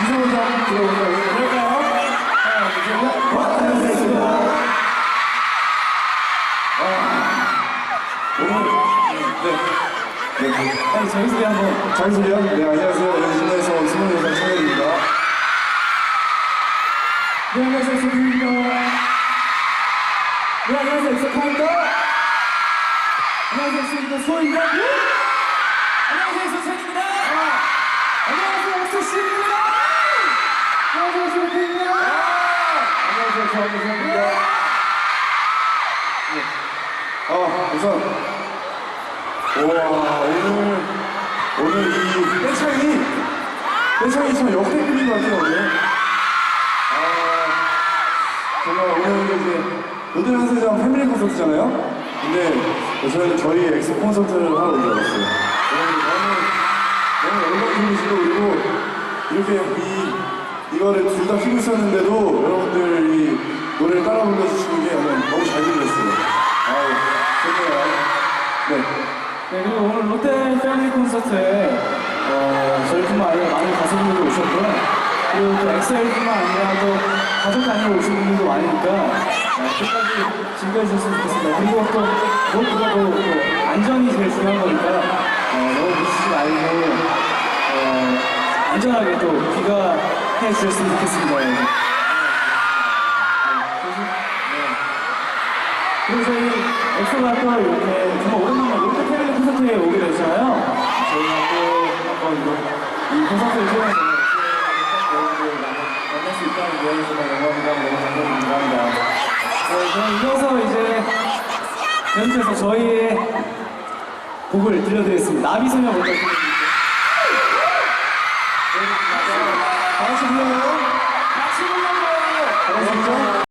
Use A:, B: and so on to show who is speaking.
A: 네, 네. 네, 안녕하세요. 연신에서 24살 청년입니다.
B: 네, 안녕하세요, 소입니다 네, 안녕하세요, 엑소파입니다. 안녕하세요. 소입니다.
A: 아, 우선, 와, 오늘, 오늘 이 떼창이, 떼창이 참 역대급인 것 같아요, 오늘. 아, 정말 오늘 이제, 노들 한세장 패밀리 콘서트잖아요? 근데 저희는 저희 엑소 콘서트를 하러 알았어요. 여러분들 너무, 너무 영광이시고, 그리고 이렇게 이, 이거를 둘 다 키고 있었는데도 여러분들이 노래를 따라 불러주시는 게 너무 네,
B: 그리고 오늘 롯데 패밀리 콘서트에 어, 저희뿐만 아니라 많은 가수분들이 오셨고요. 그리고 또 엑셀뿐만 아니라 또 가족 단위로 오신 분들도 많으니까 어, 끝까지 즐겨 주셨으면 좋겠습니다. 그리고 또 무엇보다도 또 안전이 제일 중요한 거니까 어, 너무 미치지 말고 어, 안전하게 또 귀가 해 주셨으면 좋겠습니다. 여러분. 그리고 저희 엑소가 또 이렇게 정말 오랜만에 콘서트에 오게 됐잖아요. 저희가 또 한번 이 콘서트를 통해서 여러분들 만날 수 있다는 게 정말 영광이다 너무 감사드립니다. 네, 그럼 이어서 이제 계속해서 저희의 곡을 들려드리겠습니다. 나비소녀 먼저 들려드릴게요. 네, 다 같이 불러요. 같이 불러요.
A: 다 같이 불러요.